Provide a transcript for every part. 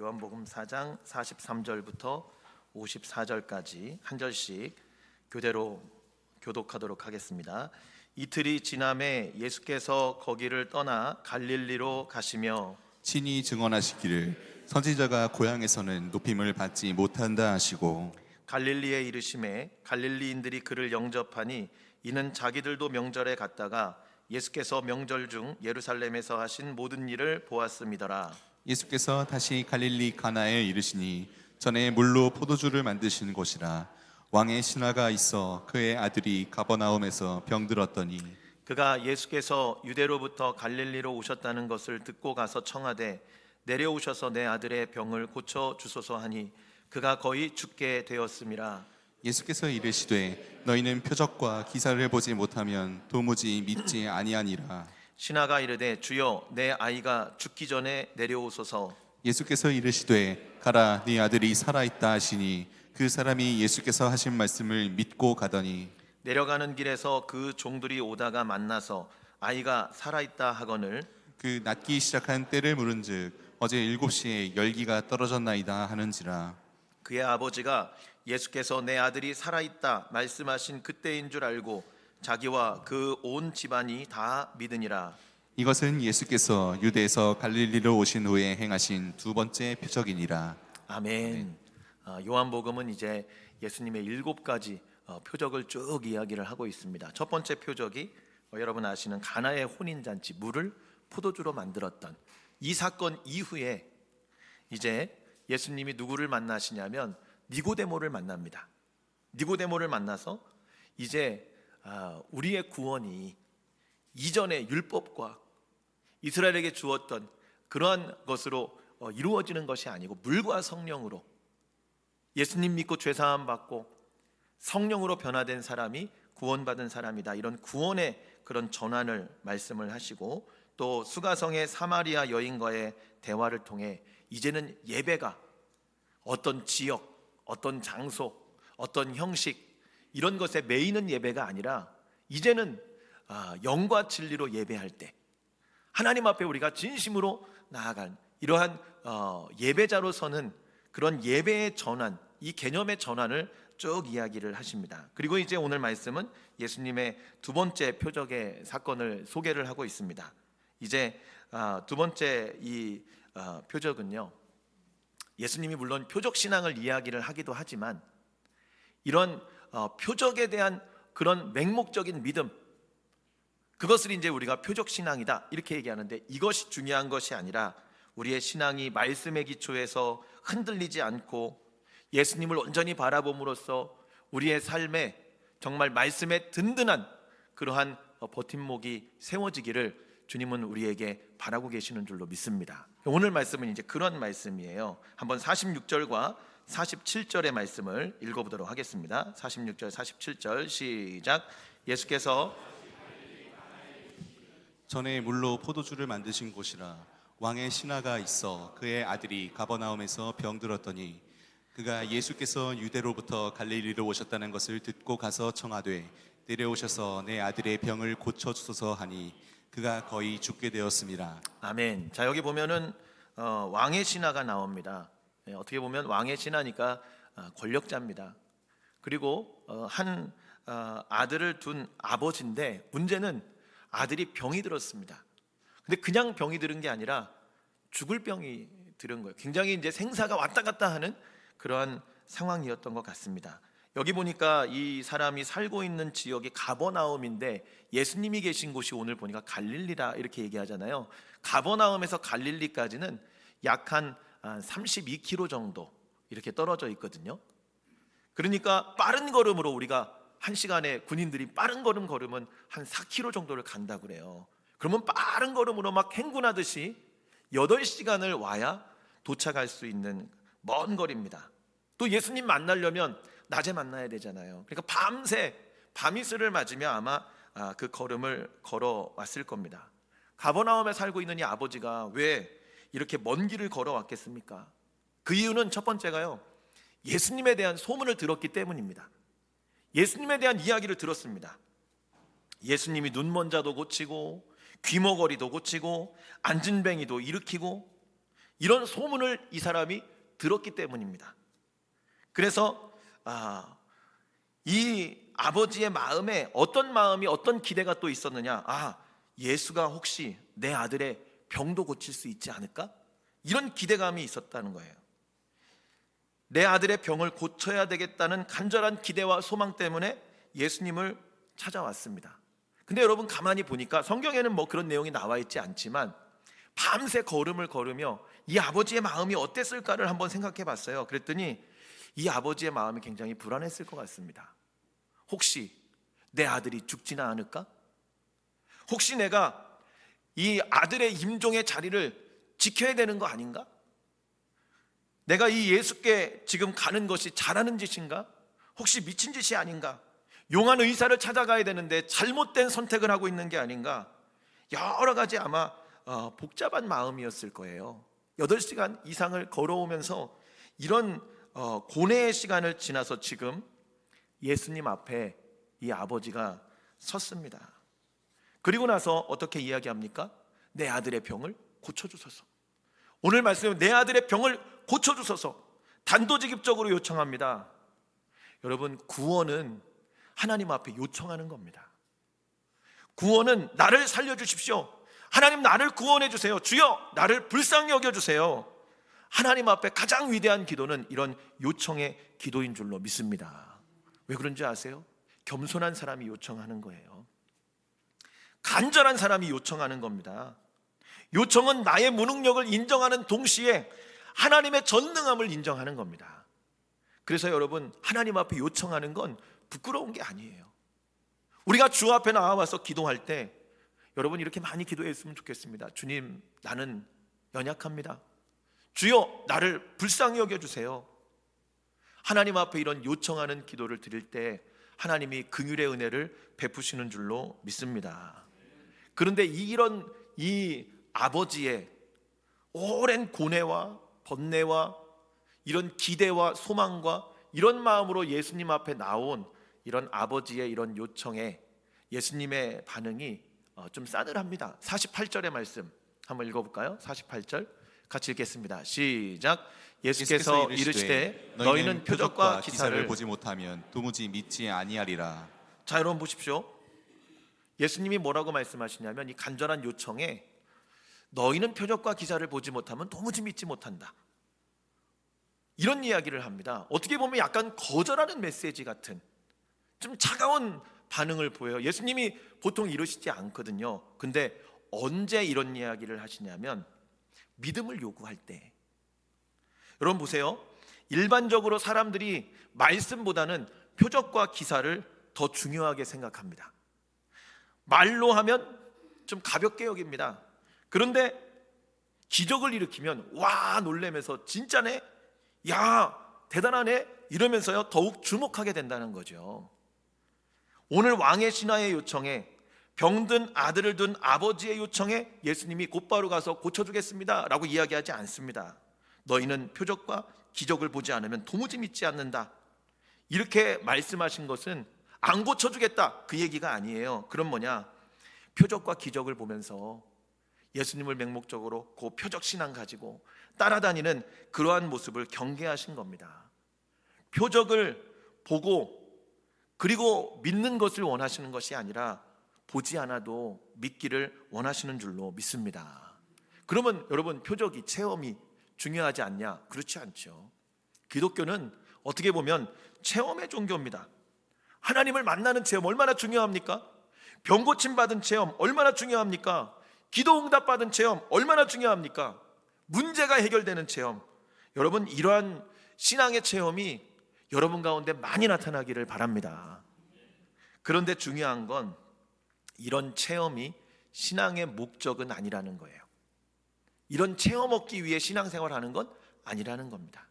요한복음 4장 43절부터 54절까지 한 절씩 교대로 교독하도록 하겠습니다. 이틀이 지남에 예수께서 거기를 떠나 갈릴리로 가시며 친히 증언하시기를 선지자가 고향에서는 높임을 받지 못한다 하시고 갈릴리에 이르심에 갈릴리인들이 그를 영접하니 이는 자기들도 명절에 갔다가 예수께서 명절 중 예루살렘에서 하신 모든 일을 보았음이더라. 예수께서 다시 갈릴리 가나에 이르시니 전에 물로 포도주를 만드신 곳이라 왕의 신하가 있어 그의 아들이 가버나움에서 병들었더니 그가 예수께서 유대로부터 갈릴리로 오셨다는 것을 듣고 가서 청하되 내려오셔서 내 아들의 병을 고쳐 주소서 하니 그가 거의 죽게 되었음이라 예수께서 이르시되 너희는 표적과 기사를 보지 못하면 도무지 믿지 아니하니라 신하가 이르되 주여 내 아이가 죽기 전에 내려오소서. 예수께서 이르시되 가라 네 아들이 살아 있다 하시니 그 사람이 예수께서 하신 말씀을 믿고 가더니. 내려가는 길에서 그 종들이 오다가 만나서 아이가 살아 있다 하거늘 그 낫기 시작한 때를 물은즉 어제 일곱 시에 열기가 떨어졌나이다 하는지라. 그의 아버지가 예수께서 내 아들이 살아 있다 말씀하신 그때인 줄 알고 자기와 그 온 집안이 다 믿으니라 이것은 예수께서 유대에서 갈릴리로 오신 후에 행하신 두 번째 표적이니라 아멘. 아, 요한복음은 이제 예수님의 일곱 가지 어, 표적을 쭉 이야기를 하고 있습니다. 첫 번째 표적이 어, 여러분 아시는 가나의 혼인 잔치 물을 포도주로 만들었던 이 사건 이후에 이제 예수님이 누구를 만나시냐면 니고데모를 만납니다. 니고데모를 만나서 이제 아, 우리의 구원이 이전의 율법과 이스라엘에게 주었던 그러한 것으로 어, 이루어지는 것이 아니고 물과 성령으로 예수님 믿고 죄 사함 받고 성령으로 변화된 사람이 구원받은 사람이다. 이런 구원의 그런 전환을 말씀을 하시고 또 수가성의 사마리아 여인과의 대화를 통해 이제는 예배가 어떤 지역, 어떤 장소, 어떤 형식 이런 것에 매이는 예배가 아니라 이제는 아, 영과 진리로 예배할 때 하나님 앞에 우리가 진심으로 나아간 이러한 어, 예배자로 서는 그런 예배의 전환, 이 개념의 전환을 쭉 이야기를 하십니다. 그리고 이제 오늘 말씀은 예수님의 두 번째 표적의 사건을 소개를 하고 있습니다. 이제 아, 두 번째 이 아, 표적은요. 예수님이 물론 표적 신앙을 이야기를 하기도 하지만 이런 어, 표적에 대한 그런 맹목적인 믿음 그것을 이제 우리가 표적 신앙이다 이렇게 얘기하는데 이것이 중요한 것이 아니라 우리의 신앙이 말씀의 기초에서 흔들리지 않고 예수님을 온전히 바라봄으로써 우리의 삶에 정말 말씀에 든든한 그러한 어, 버팀목이 세워지기를 주님은 우리에게 바라고 계시는 줄로 믿습니다. 오늘 말씀은 이제 그런 말씀이에요. 한번 46절과 47절의 말씀을 읽어보도록 하겠습니다. 46절, 47절 시작. 예수께서 전에 물로 포도주를 만드신 곳이라 왕의 신하가 있어 그의 아들이 가버나움에서 병들었더니 그가 예수께서 유대로부터 갈릴리로 오셨다는 것을 듣고 가서 청하되 내려오셔서 내 아들의 병을 고쳐 주소서 하니 그가 거의 죽게 되었습니다. 아멘. 자 여기 보면은 어, 왕의 신하가 나옵니다. 예, 어떻게 보면 왕의 신하니까 아, 권력자입니다. 그리고 어, 한 어, 아들을 둔 아버지인데 문제는 아들이 병이 들었습니다. 근데 그냥 병이 들은 게 아니라 죽을 병이 들은 거예요. 굉장히 이제 생사가 왔다 갔다 하는 그러한 상황이었던 것 같습니다. 여기 보니까 이 사람이 살고 있는 지역이 가버나움인데 예수님이 계신 곳이 오늘 보니까 갈릴리라 이렇게 얘기하잖아요. 가버나움에서 갈릴리까지는 약한 32km 정도 이렇게 떨어져 있거든요. 그러니까 빠른 걸음으로 우리가 한 시간에 군인들이 빠른 걸음 걸으면 한 4km 정도를 간다 그래요. 그러면 빠른 걸음으로 막 행군하듯이 8시간을 와야 도착할 수 있는 먼 거리입니다. 또 예수님 만나려면 낮에 만나야 되잖아요. 그러니까 밤새 밤이슬을 맞으며 아마 아, 그 걸음을 걸어 왔을 겁니다. 가버나움에 살고 있는 이 아버지가 왜 이렇게 먼 길을 걸어 왔겠습니까? 그 이유는 첫 번째가요. 예수님에 대한 소문을 들었기 때문입니다. 예수님에 대한 이야기를 들었습니다. 예수님이 눈먼 자도 고치고 귀머거리도 고치고 앉은 뱅이도 일으키고 이런 소문을 이 사람이 들었기 때문입니다. 그래서 아, 이 아버지의 마음에 어떤 마음이 어떤 기대가 또 있었느냐? 아, 예수가 혹시 내 아들의 병도 고칠 수 있지 않을까? 이런 기대감이 있었다는 거예요. 내 아들의 병을 고쳐야 되겠다는 간절한 기대와 소망 때문에 예수님을 찾아왔습니다. 근데 여러분 가만히 보니까 성경에는 뭐 그런 내용이 나와 있지 않지만 밤새 걸음을 걸으며 이 아버지의 마음이 어땠을까를 한번 생각해 봤어요. 그랬더니 이 아버지의 마음이 굉장히 불안했을 것 같습니다. 혹시 내 아들이 죽지는 않을까? 혹시 내가 이 아들의 임종의 자리를 지켜야 되는 거 아닌가? 내가 이 예수께 지금 가는 것이 잘하는 짓인가? 혹시 미친 짓이 아닌가? 용한 의사를 찾아가야 되는데 잘못된 선택을 하고 있는 게 아닌가? 여러 가지 아마 어, 복잡한 마음이었을 거예요. 8시간 이상을 걸어오면서 이런 어, 고뇌의 시간을 지나서 지금 예수님 앞에 이 아버지가 섰습니다. 그리고 나서 어떻게 이야기합니까? 내 아들의 병을 고쳐주소서. 오늘 말씀은 내 아들의 병을 고쳐주소서. 단도직입적으로 요청합니다. 여러분, 구원은 하나님 앞에 요청하는 겁니다. 구원은 나를 살려주십시오. 하나님 나를 구원해 주세요. 주여 나를 불쌍히 여겨 주세요. 하나님 앞에 가장 위대한 기도는 이런 요청의 기도인 줄로 믿습니다. 왜 그런지 아세요? 겸손한 사람이 요청하는 거예요. 간절한 사람이 요청하는 겁니다. 요청은 나의 무능력을 인정하는 동시에 하나님의 전능함을 인정하는 겁니다. 그래서 여러분, 하나님 앞에 요청하는 건 부끄러운 게 아니에요. 우리가 주 앞에 나와서 기도할 때 여러분 이렇게 많이 기도했으면 좋겠습니다. 주님, 나는 연약합니다. 주여, 나를 불쌍히 여겨 주세요. 하나님 앞에 이런 요청하는 기도를 드릴 때 하나님이 긍휼의 은혜를 베푸시는 줄로 믿습니다. 그런데 이런 이 아버지의 오랜 고뇌와 번뇌와 이런 기대와 소망과 이런 마음으로 예수님 앞에 나온 이런 아버지의 이런 요청에 예수님의 반응이 어, 좀 싸늘합니다. 48절의 말씀 한번 읽어볼까요? 48절 같이 읽겠습니다. 시작. 예수께서 이르시되 너희는 표적과 기사를 보지 못하면 도무지 믿지 아니하리라. 자 여러분 보십시오. 예수님이 뭐라고 말씀하시냐면 이 간절한 요청에 너희는 표적과 기사를 보지 못하면 도무지 믿지 못한다. 이런 이야기를 합니다. 어떻게 보면 약간 거절하는 메시지 같은 좀 차가운 반응을 보여요. 예수님이 보통 이러시지 않거든요. 근데 언제 이런 이야기를 하시냐면 믿음을 요구할 때. 여러분 보세요. 일반적으로 사람들이 말씀보다는 표적과 기사를 더 중요하게 생각합니다. 말로 하면 좀 가볍게 여깁니다. 그런데 기적을 일으키면 와 놀래면서 진짜네? 야 대단하네? 이러면서요 더욱 주목하게 된다는 거죠. 오늘 왕의 신하의 요청에 병든 아들을 둔 아버지의 요청에 예수님이 곧바로 가서 고쳐주겠습니다 라고 이야기하지 않습니다. 너희는 표적과 기적을 보지 않으면 도무지 믿지 않는다. 이렇게 말씀하신 것은 안 고쳐주겠다 그 얘기가 아니에요. 그럼 뭐냐? 표적과 기적을 보면서 예수님을 맹목적으로 그 표적 신앙 가지고 따라다니는 그러한 모습을 경계하신 겁니다. 표적을 보고 그리고 믿는 것을 원하시는 것이 아니라 보지 않아도 믿기를 원하시는 줄로 믿습니다. 그러면 여러분 표적이 체험이 중요하지 않냐? 그렇지 않죠. 기독교는 어떻게 보면 체험의 종교입니다. 하나님을 만나는 체험 얼마나 중요합니까? 병 고침 받은 체험 얼마나 중요합니까? 기도 응답 받은 체험 얼마나 중요합니까? 문제가 해결되는 체험. 여러분 이러한 신앙의 체험이 여러분 가운데 많이 나타나기를 바랍니다. 그런데 중요한 건 이런 체험이 신앙의 목적은 아니라는 거예요. 이런 체험 얻기 위해 신앙생활 하는 건 아니라는 겁니다.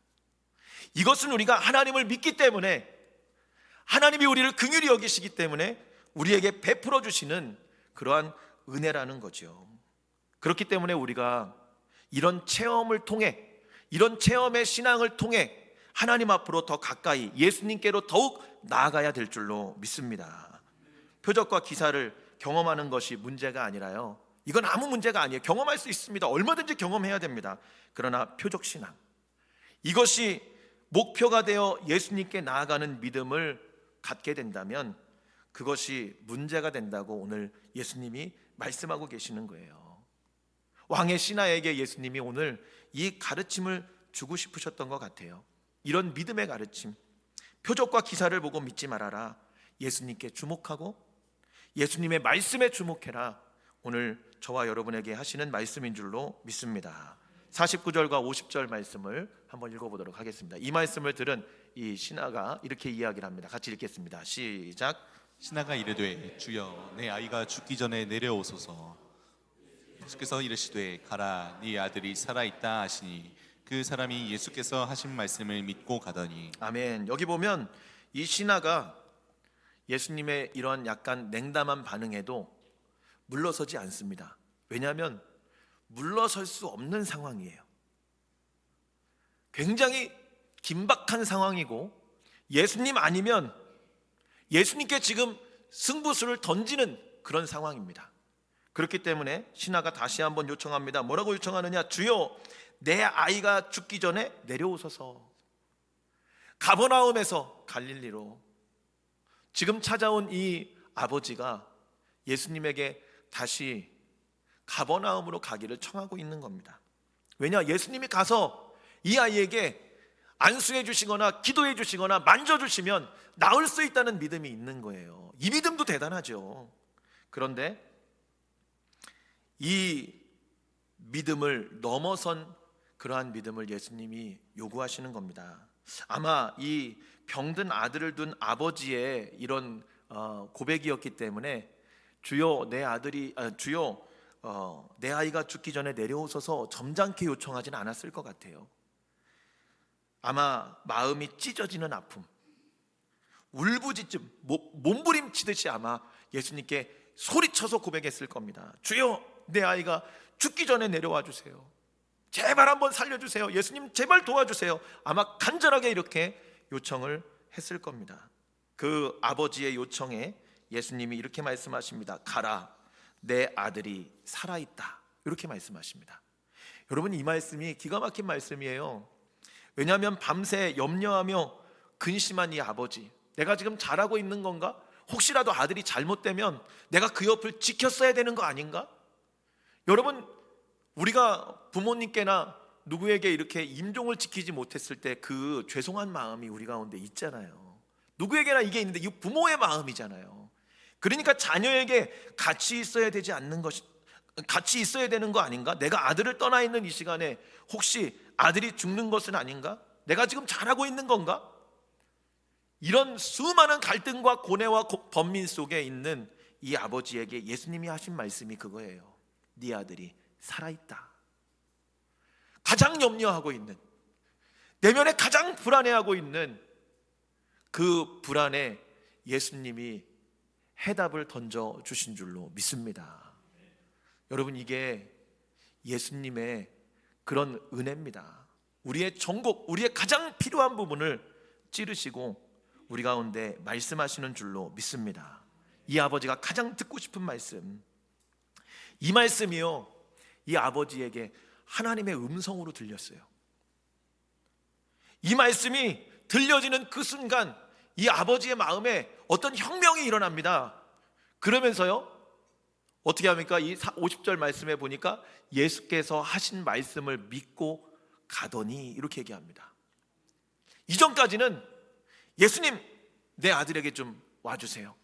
이것은 우리가 하나님을 믿기 때문에 하나님이 우리를 긍휼히 여기시기 때문에 우리에게 베풀어 주시는 그러한 은혜라는 거죠. 그렇기 때문에 우리가 이런 체험을 통해 이런 체험의 신앙을 통해 하나님 앞으로 더 가까이 예수님께로 더욱 나아가야 될 줄로 믿습니다. 표적과 기사를 경험하는 것이 문제가 아니라요. 이건 아무 문제가 아니에요. 경험할 수 있습니다. 얼마든지 경험해야 됩니다. 그러나 표적 신앙 이것이 목표가 되어 예수님께 나아가는 믿음을 갖게 된다면 그것이 문제가 된다고 오늘 예수님이 말씀하고 계시는 거예요. 왕의 신하에게 예수님이 오늘 이 가르침을 주고 싶으셨던 것 같아요. 이런 믿음의 가르침, 표적과 기사를 보고 믿지 말아라. 예수님께 주목하고 예수님의 말씀에 주목해라. 오늘 저와 여러분에게 하시는 말씀인 줄로 믿습니다. 49절과 50절 말씀을 한번 읽어보도록 하겠습니다. 이 말씀을 들은 이 신하가 이렇게 이야기를 합니다. 같이 읽겠습니다. 시작. 신하가 이르되 주여 내 아이가 죽기 전에 내려오소서 예수께서 이르시되 가라 네 아들이 살아 있다 하시니 그 사람이 예수께서 하신 말씀을 믿고 가더니 아멘. 여기 보면 이 신하가 예수님의 이런 약간 냉담한 반응에도 물러서지 않습니다. 왜냐하면 물러설 수 없는 상황이에요. 굉장히 긴박한 상황이고 예수님 아니면 예수님께 지금 승부수를 던지는 그런 상황입니다. 그렇기 때문에 신하가 다시 한번 요청합니다. 뭐라고 요청하느냐? 주여, 내 아이가 죽기 전에 내려오소서. 가버나움에서 갈릴리로 지금 찾아온 이 아버지가 예수님에게 다시 가버나움으로 가기를 청하고 있는 겁니다. 왜냐? 예수님이 가서 이 아이에게 안수해 주시거나 기도해 주시거나 만져 주시면 나을 수 있다는 믿음이 있는 거예요. 이 믿음도 대단하죠. 그런데 이 믿음을 넘어선 그러한 믿음을 예수님이 요구하시는 겁니다. 아마 이 병든 아들을 둔 아버지의 이런 어, 고백이었기 때문에 주여 내 아들이 아, 주여 어, 내 아이가 죽기 전에 내려오셔서 점잖게 요청하지는 않았을 것 같아요. 아마 마음이 찢어지는 아픔, 울부짖음, 모- 몸부림치듯이 아마 예수님께 소리쳐서 고백했을 겁니다. 주여, 내 아이가 죽기 전에 내려와 주세요. 제발 한번 살려주세요. 예수님, 제발 도와주세요. 아마 간절하게 이렇게 요청을 했을 겁니다. 그 아버지의 요청에 예수님이 이렇게 말씀하십니다. 가라, 내 아들이 살아있다. 이렇게 말씀하십니다. 여러분, 이 말씀이 기가 막힌 말씀이에요. 왜냐하면 밤새 염려하며 근심한 이 아버지, 내가 지금 잘하고 있는 건가? 혹시라도 아들이 잘못되면 내가 그 옆을 지켰어야 되는 거 아닌가? 여러분, 우리가 부모님께나 누구에게 이렇게 임종을 지키지 못했을 때 그 죄송한 마음이 우리 가운데 있잖아요. 누구에게나 이게 있는데 이 부모의 마음이잖아요. 그러니까 자녀에게 같이 있어야 되지 않는 것이 같이 있어야 되는 거 아닌가? 내가 아들을 떠나 있는 이 시간에 혹시 아들이 죽는 것은 아닌가? 내가 지금 잘하고 있는 건가? 이런 수많은 갈등과 고뇌와 고- 번민 속에 있는 이 아버지에게 예수님이 하신 말씀이 그거예요. 네 아들이 살아 있다. 가장 염려하고 있는 내면에 가장 불안해하고 있는 그 불안에 예수님이 해답을 던져 주신 줄로 믿습니다. 여러분 이게 예수님의 그런 은혜입니다. 우리의 전곡, 우리의 가장 필요한 부분을 찌르시고 우리 가운데 말씀하시는 줄로 믿습니다. 이 아버지가 가장 듣고 싶은 말씀. 이 말씀이요. 이 아버지에게 하나님의 음성으로 들렸어요. 이 말씀이 들려지는 그 순간 이 아버지의 마음에 어떤 혁명이 일어납니다. 그러면서요. 어떻게 합니까? 이 50절 말씀에 보니까 예수께서 하신 말씀을 믿고 가더니 이렇게 얘기합니다. 이전까지는 예수님 내 아들에게 좀 와주세요.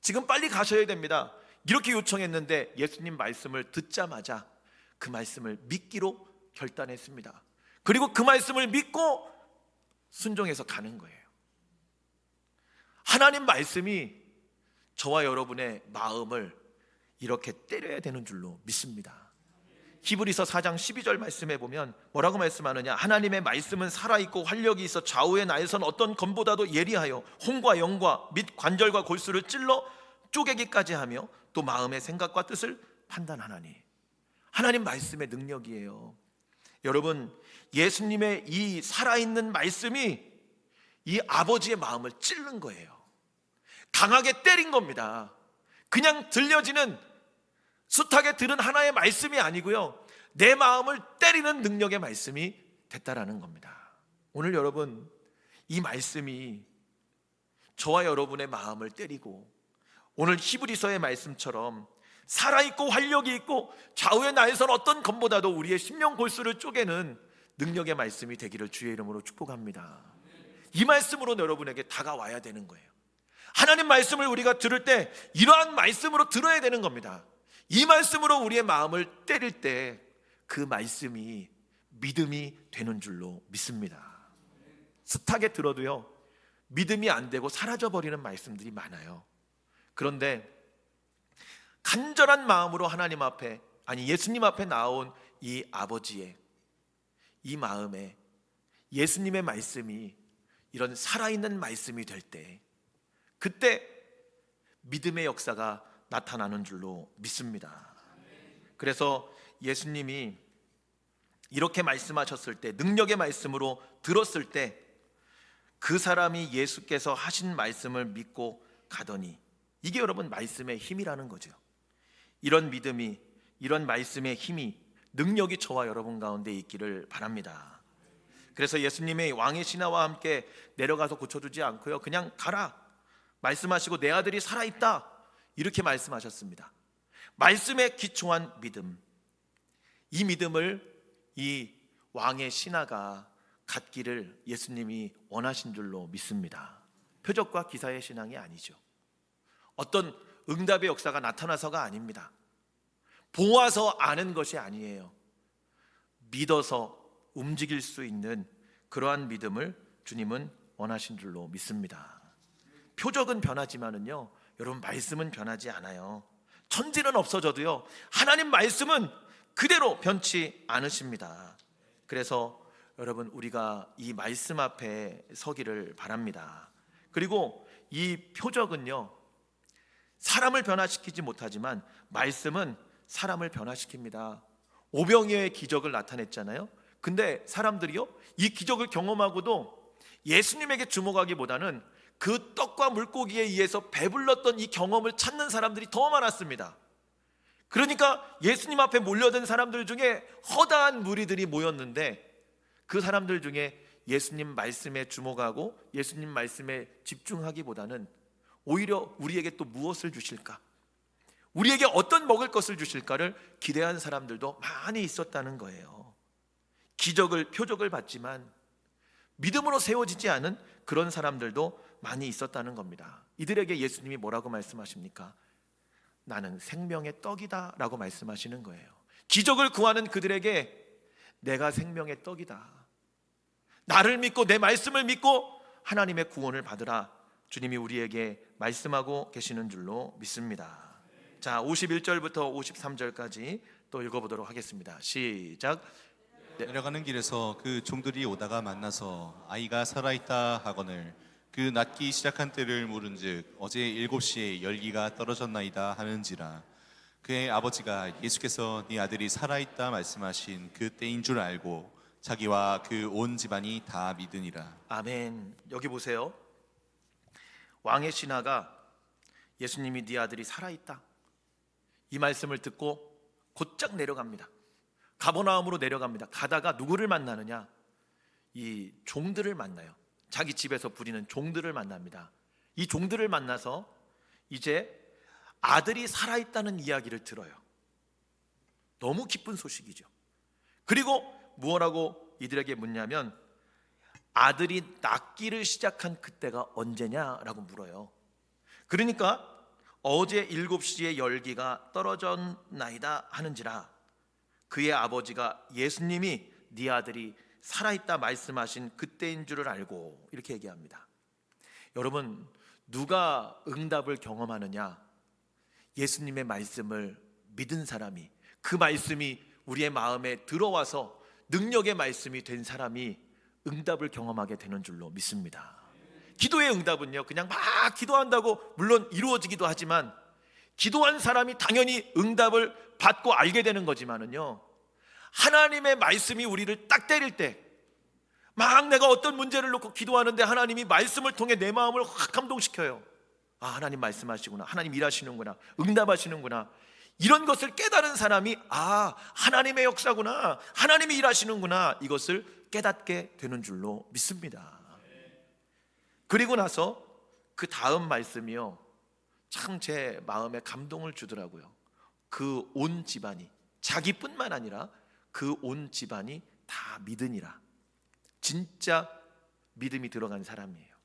지금 빨리 가셔야 됩니다. 이렇게 요청했는데 예수님 말씀을 듣자마자 그 말씀을 믿기로 결단했습니다. 그리고 그 말씀을 믿고 순종해서 가는 거예요. 하나님 말씀이 저와 여러분의 마음을 이렇게 때려야 되는 줄로 믿습니다. 히브리서 4장 12절 말씀에 보면 뭐라고 말씀하느냐? 하나님의 말씀은 살아 있고 활력이 있어 좌우의 나에선 어떤 검보다도 예리하여 홍과 영과 및 관절과 골수를 찔러 쪼개기까지 하며 또 마음의 생각과 뜻을 판단하나니 하나님 말씀의 능력이에요. 여러분 예수님의 이 살아있는 말씀이 이 아버지의 마음을 찔른 거예요. 강하게 때린 겁니다. 그냥 들려지는 숱하게 들은 하나의 말씀이 아니고요. 내 마음을 때리는 능력의 말씀이 됐다라는 겁니다. 오늘 여러분 이 말씀이 저와 여러분의 마음을 때리고 오늘 히브리서의 말씀처럼 살아있고 활력이 있고 좌우의 나에선 어떤 것보다도 우리의 심령 골수를 쪼개는 능력의 말씀이 되기를 주의 이름으로 축복합니다. 이 말씀으로 여러분에게 다가와야 되는 거예요. 하나님 말씀을 우리가 들을 때 이러한 말씀으로 들어야 되는 겁니다. 이 말씀으로 우리의 마음을 때릴 때 그 말씀이 믿음이 되는 줄로 믿습니다. 숱하게 들어도요, 믿음이 안 되고 사라져 버리는 말씀들이 많아요. 그런데 간절한 마음으로 하나님 앞에 아니 예수님 앞에 나온 이 아버지의 이 마음에 예수님의 말씀이 이런 살아있는 말씀이 될 때 그때 믿음의 역사가 나타나는 줄로 믿습니다. 그래서 예수님이 이렇게 말씀하셨을 때 능력의 말씀으로 들었을 때 그 사람이 예수께서 하신 말씀을 믿고 가더니 이게 여러분 말씀의 힘이라는 거죠. 이런 믿음이 이런 말씀의 힘이 능력이 저와 여러분 가운데 있기를 바랍니다. 그래서 예수님의 왕의 신하와 함께 내려가서 고쳐주지 않고요. 그냥 가라. 말씀하시고 내 아들이 살아있다. 이렇게 말씀하셨습니다. 말씀에 기초한 믿음. 이 믿음을 이 왕의 신하가 갖기를 예수님이 원하신 줄로 믿습니다. 표적과 기사의 신앙이 아니죠. 어떤 응답의 역사가 나타나서가 아닙니다. 보아서 아는 것이 아니에요. 믿어서 움직일 수 있는 그러한 믿음을 주님은 원하신 줄로 믿습니다. 표적은 변하지만은요, 여러분 말씀은 변하지 않아요. 천지는 없어져도요, 하나님 말씀은 그대로 변치 않으십니다. 그래서 여러분 우리가 이 말씀 앞에 서기를 바랍니다. 그리고 이 표적은요, 사람을 변화시키지 못하지만 말씀은 사람을 변화시킵니다. 오병이어의 기적을 나타냈잖아요. 근데 사람들이요, 이 기적을 경험하고도 예수님에게 주목하기보다는 그 떡과 물고기에 의해서 배불렀던 이 경험을 찾는 사람들이 더 많았습니다. 그러니까 예수님 앞에 몰려든 사람들 중에 허다한 무리들이 모였는데 그 사람들 중에 예수님 말씀에 주목하고 예수님 말씀에 집중하기보다는 오히려 우리에게 또 무엇을 주실까? 우리에게 어떤 먹을 것을 주실까를 기대한 사람들도 많이 있었다는 거예요. 기적을 표적을 받지만 믿음으로 세워지지 않은 그런 사람들도 많이 있었다는 겁니다. 이들에게 예수님이 뭐라고 말씀하십니까? 나는 생명의 떡이다 라고 말씀하시는 거예요. 기적을 구하는 그들에게 내가 생명의 떡이다. 나를 믿고 내 말씀을 믿고 하나님의 구원을 받으라. 주님이 우리에게 말씀하고 계시는 줄로 믿습니다. 자, 51절부터 53절까지 또 읽어보도록 하겠습니다. 시작. 내려가는 길에서 그 종들이 오다가 만나서 아이가 살아있다 하거늘 그 낫기 시작한 때를 물은즉 어제 일곱 시에 열기가 떨어졌나이다 하는지라 그의 아버지가 예수께서 네 아들이 살아있다 말씀하신 그 때인 줄 알고 자기와 그 온 집안이 다 믿으니라 아멘. 여기 보세요. 왕의 신하가 예수님이 네 아들이 살아 있다. 이 말씀을 듣고 곧장 내려갑니다. 가버나움으로 내려갑니다. 가다가 누구를 만나느냐? 이 종들을 만나요. 자기 집에서 부리는 종들을 만납니다. 이 종들을 만나서 이제 아들이 살아 있다는 이야기를 들어요. 너무 기쁜 소식이죠. 그리고 무엇라고 이들에게 묻냐면 아들이 낫기를 시작한 그때가 언제냐라고 물어요. 그러니까 어제 일곱 시에 열기가 떨어졌나이다 하는지라 그의 아버지가 예수님이 네 아들이 살아있다 말씀하신 그때인 줄을 알고 이렇게 얘기합니다. 여러분 누가 응답을 경험하느냐? 예수님의 말씀을 믿은 사람이 그 말씀이 우리의 마음에 들어와서 능력의 말씀이 된 사람이 응답을 경험하게 되는 줄로 믿습니다. 기도의 응답은요, 그냥 막 기도한다고 물론 이루어지기도 하지만 기도한 사람이 당연히 응답을 받고 알게 되는 거지만은요, 하나님의 말씀이 우리를 딱 때릴 때, 막 내가 어떤 문제를 놓고 기도하는데 하나님이 말씀을 통해 내 마음을 확 감동시켜요. 아, 하나님 말씀하시구나. 하나님 일하시는구나. 응답하시는구나. 이런 것을 깨달은 사람이 아 하나님의 역사구나 하나님이 일하시는구나 이것을 깨닫게 되는 줄로 믿습니다. 그리고 나서 그 다음 말씀이요 참 제 마음에 감동을 주더라고요. 그 온 집안이 자기뿐만 아니라 그 온 집안이 다 믿으니라. 진짜 믿음이 들어간 사람이에요.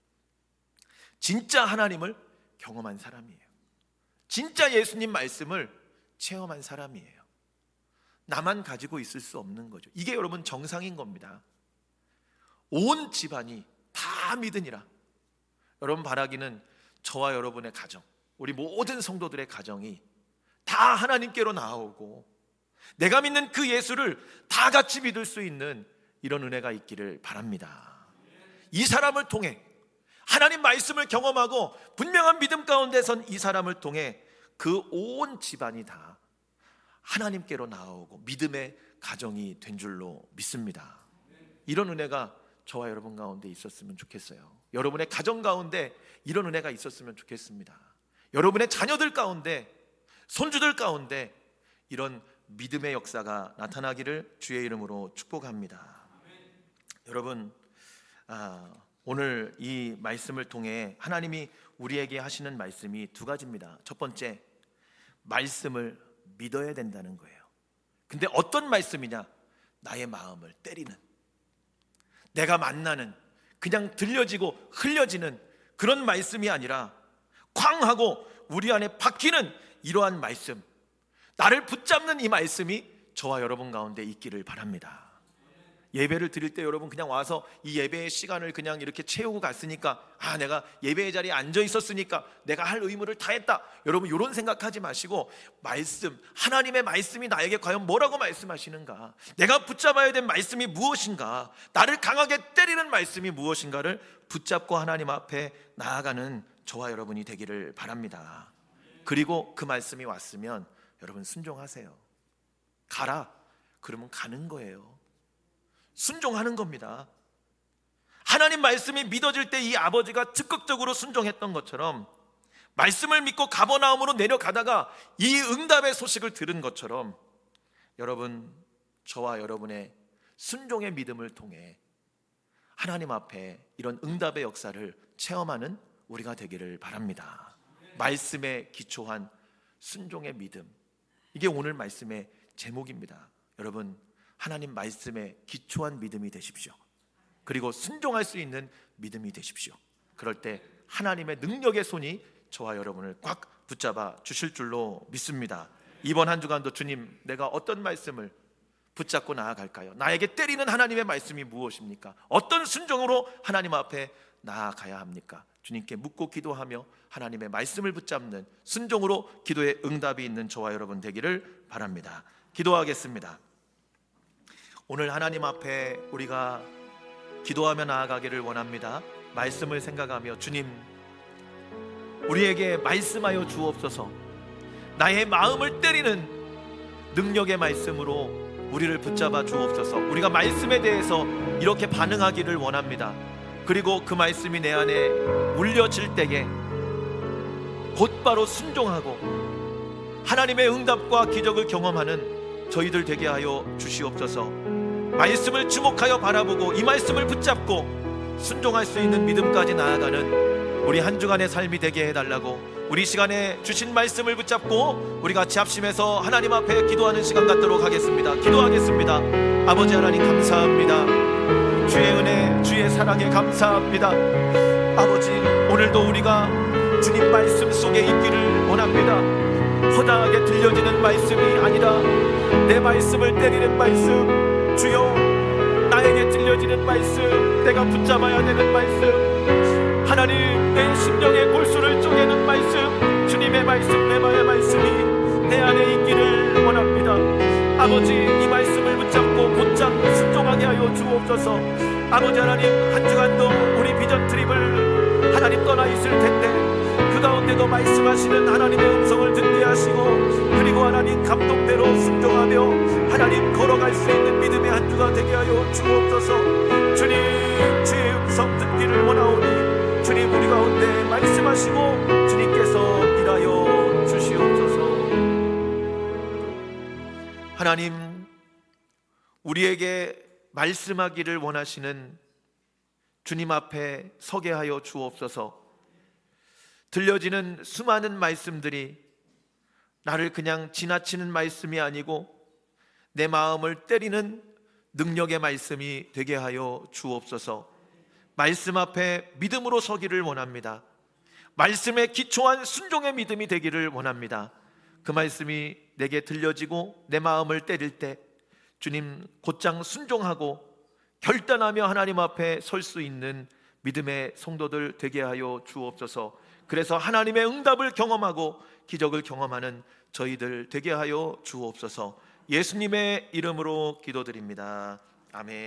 진짜 하나님을 경험한 사람이에요. 진짜 예수님 말씀을 체험한 사람이에요. 나만 가지고 있을 수 없는 거죠. 이게 여러분 정상인 겁니다. 온 집안이 다 믿으니라. 여러분 바라기는 저와 여러분의 가정, 우리 모든 성도들의 가정이 다 하나님께로 나아오고 내가 믿는 그 예수를 다 같이 믿을 수 있는 이런 은혜가 있기를 바랍니다. 이 사람을 통해 하나님 말씀을 경험하고 분명한 믿음 가운데 선 이 사람을 통해 그 온 집안이 다 하나님께로 나아오고 믿음의 가정이 된 줄로 믿습니다. 이런 은혜가 저와 여러분 가운데 있었으면 좋겠어요. 여러분의 가정 가운데 이런 은혜가 있었으면 좋겠습니다. 여러분의 자녀들 가운데 손주들 가운데 이런 믿음의 역사가 나타나기를 주의 이름으로 축복합니다. 여러분 아, 오늘 이 말씀을 통해 하나님이 우리에게 하시는 말씀이 두 가지입니다. 첫 번째 말씀을 믿어야 된다는 거예요. 근데 어떤 말씀이냐? 나의 마음을 때리는 내가 만나는 그냥 들려지고 흘려지는 그런 말씀이 아니라 쾅 하고 우리 안에 박히는 이러한 말씀 나를 붙잡는 이 말씀이 저와 여러분 가운데 있기를 바랍니다. 예배를 드릴 때 여러분 그냥 와서 이 예배의 시간을 그냥 이렇게 채우고 갔으니까 아 내가 예배의 자리에 앉아 있었으니까 내가 할 의무를 다 했다. 여러분 이런 생각하지 마시고 말씀 하나님의 말씀이 나에게 과연 뭐라고 말씀하시는가? 내가 붙잡아야 될 말씀이 무엇인가? 나를 강하게 때리는 말씀이 무엇인가를 붙잡고 하나님 앞에 나아가는 저와 여러분이 되기를 바랍니다. 그리고 그 말씀이 왔으면 여러분 순종하세요. 가라. 그러면 가는 거예요. 순종하는 겁니다. 하나님 말씀이 믿어질 때 이 아버지가 적극적으로 순종했던 것처럼 말씀을 믿고 가버나움으로 내려가다가 이 응답의 소식을 들은 것처럼 여러분 저와 여러분의 순종의 믿음을 통해 하나님 앞에 이런 응답의 역사를 체험하는 우리가 되기를 바랍니다. 말씀에 기초한 순종의 믿음. 이게 오늘 말씀의 제목입니다. 여러분 하나님 말씀에 기초한 믿음이 되십시오. 그리고 순종할 수 있는 믿음이 되십시오. 그럴 때 하나님의 능력의 손이 저와 여러분을 꽉 붙잡아 주실 줄로 믿습니다. 이번 한 주간도 주님, 내가 어떤 말씀을 붙잡고 나아갈까요? 나에게 때리는 하나님의 말씀이 무엇입니까? 어떤 순종으로 하나님 앞에 나아가야 합니까? 주님께 묻고 기도하며 하나님의 말씀을 붙잡는 순종으로 기도의 응답이 있는 저와 여러분 되기를 바랍니다. 기도하겠습니다. 오늘 하나님 앞에 우리가 기도하며 나아가기를 원합니다. 말씀을 생각하며 주님 우리에게 말씀하여 주옵소서. 나의 마음을 때리는 능력의 말씀으로 우리를 붙잡아 주옵소서. 우리가 말씀에 대해서 이렇게 반응하기를 원합니다. 그리고 그 말씀이 내 안에 울려질 때에 곧바로 순종하고 하나님의 응답과 기적을 경험하는 저희들 되게 하여 주시옵소서. 말씀을 주목하여 바라보고 이 말씀을 붙잡고 순종할 수 있는 믿음까지 나아가는 우리 한 주간의 삶이 되게 해달라고 우리 시간에 주신 말씀을 붙잡고 우리 같이 합심해서 하나님 앞에 기도하는 시간 갖도록 하겠습니다. 기도하겠습니다. 아버지 하나님 감사합니다. 주의 은혜, 주의 사랑에 감사합니다. 아버지 오늘도 우리가 주님 말씀 속에 있기를 원합니다. 허다하게 들려지는 말씀이 아니라 내 말씀을 때리는 말씀 주여 나에게 들려지는 말씀 내가 붙잡아야 되는 말씀 하나님 내 심령의 골수를 쪼개는 말씀 주님의 말씀 내 마음의 말씀이 내 안에 있기를 원합니다 아버지 이 말씀을 하여 주옵소서. 아버지 하나님 한 주간도 우리 비전 트립을 하나님 떠나 있을 텐데 그 가운데도 말씀하시는 하나님의 음성을 듣게 하시고 그리고 하나님 감동대로 순종하며 하나님 걸어갈 수 있는 믿음의 한 주가 되게 하여 주옵소서. 주님 주의 음성 듣기를 원하오니 주님 우리 가운데 말씀하시고 주님께서 일하여 주시옵소서. 하나님 우리에게 말씀하기를 원하시는 주님 앞에 서게 하여 주옵소서. 들려지는 수많은 말씀들이 나를 그냥 지나치는 말씀이 아니고 내 마음을 때리는 능력의 말씀이 되게 하여 주옵소서. 말씀 앞에 믿음으로 서기를 원합니다. 말씀에 기초한 순종의 믿음이 되기를 원합니다. 그 말씀이 내게 들려지고 내 마음을 때릴 때 주님 곧장 순종하고 결단하며 하나님 앞에 설 수 있는 믿음의 성도들 되게 하여 주옵소서. 그래서 하나님의 응답을 경험하고 기적을 경험하는 저희들 되게 하여 주옵소서. 예수님의 이름으로 기도드립니다. 아멘.